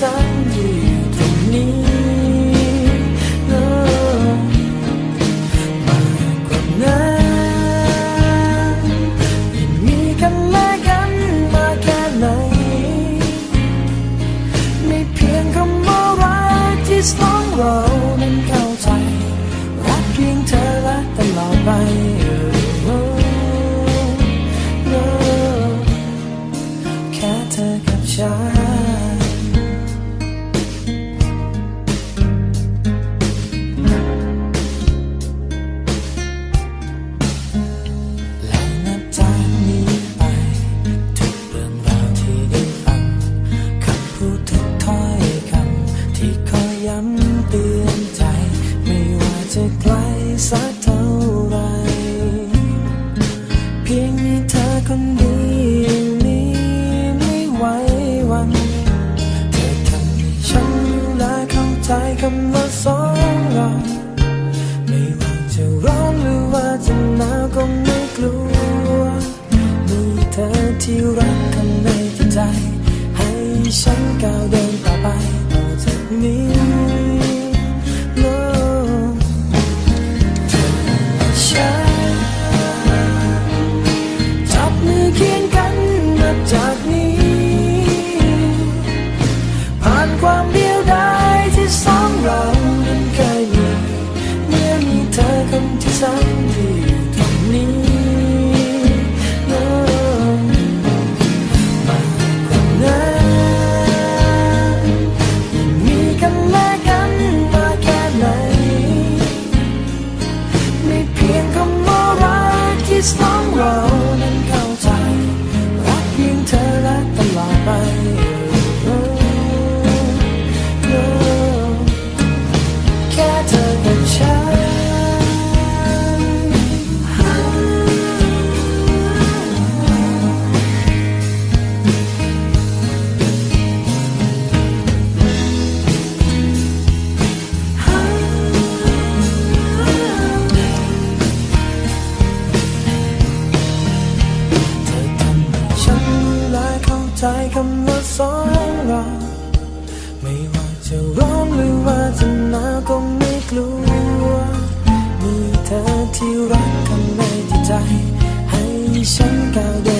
ฉันอยู่ สักเท่าไร เพียงมีเธอคนเดียวนี้ไม่ไหวหวัน เธอทำให้ฉันรู้และเข้าใจคำว่าสองเรา ใจคำว่าสองเราไม่ว่าจะร้อนหรือว่าจะหนาวก็ไม่กลัว มีเธอที่รักทำในจิตใจ ให้ฉันก้าวเดิน